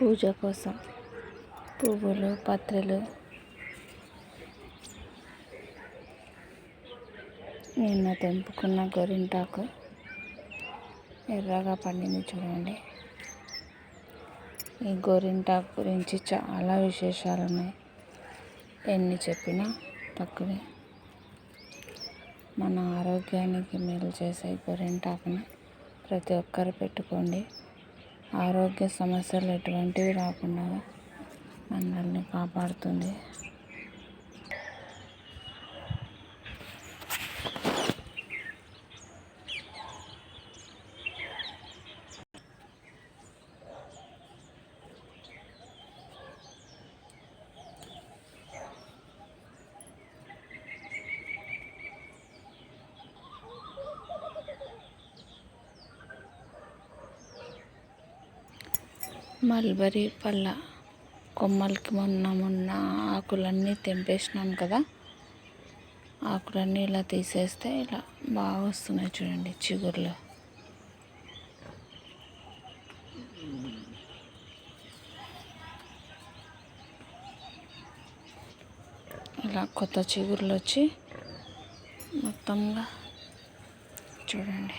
పూజ కోసం పువ్వులు పత్రలు. నిన్న తెంపుకున్న గోరింటాకు ఎర్రగా పండింది చూడండి. ఈ గోరింటాకు గురించి చాలా విశేషాలు ఉన్నాయి. ఎన్ని చెప్పినా తక్కువే. మన ఆరోగ్యానికి మేలు చేసే గోరింటాకుని ప్రతి ఒక్కరు పెట్టుకోండి. ఆరోగ్య సమస్యలు ఎటువంటివి రాకుండా మనల్ని కాపాడుతుంది. మల్బరీ పళ్ళ. కొమ్మలకి మొన్న మొన్న ఆకులన్నీ తెంపేసినాం కదా. ఆకులన్నీ ఇలా తీసేస్తే ఇలా బాగా వస్తున్నాయి చూడండి చిగుర్లు. ఇలా కొత్త చిగుర్లు వచ్చి మొత్తంగా చూడండి.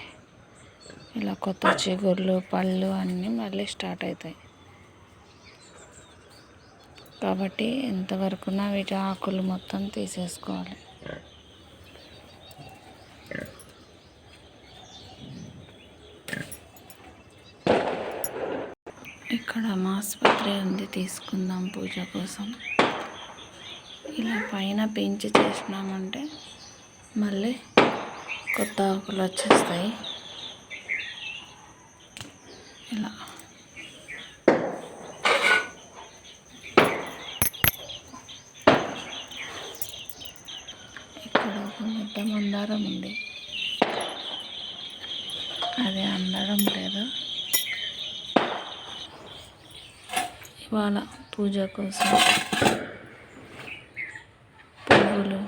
ఇలా కొత్త చిగుర్లు పళ్ళు అన్నీ మళ్ళీ స్టార్ట్ అవుతాయి. కాబట్టి ఎంతవరకున్నా వీటి ఆకులు మొత్తం తీసేసుకోవాలి. ఇక్కడ మాస్పత్రి ఉంది తీసుకుందాం పూజ కోసం. ఇలా పైన పెంచి చేసినామంటే మళ్ళీ కొత్త ఆకులు వచ్చేస్తాయి. ఇలా. ఇక్కడ ఒక మందారం ఉంది. అది అందడం లేదు. ఇవాళ పూజ కోసం పువ్వులు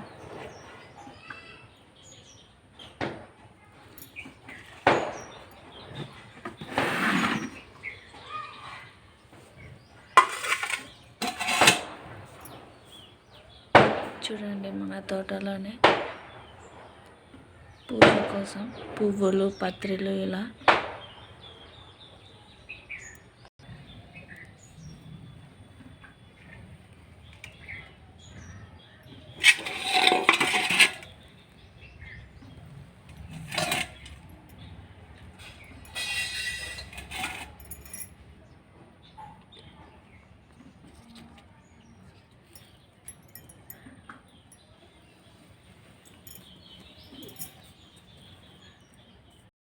చూడండి మన తోటలోనే పూజ కోసం పువ్వులు పత్రిలు ఇలా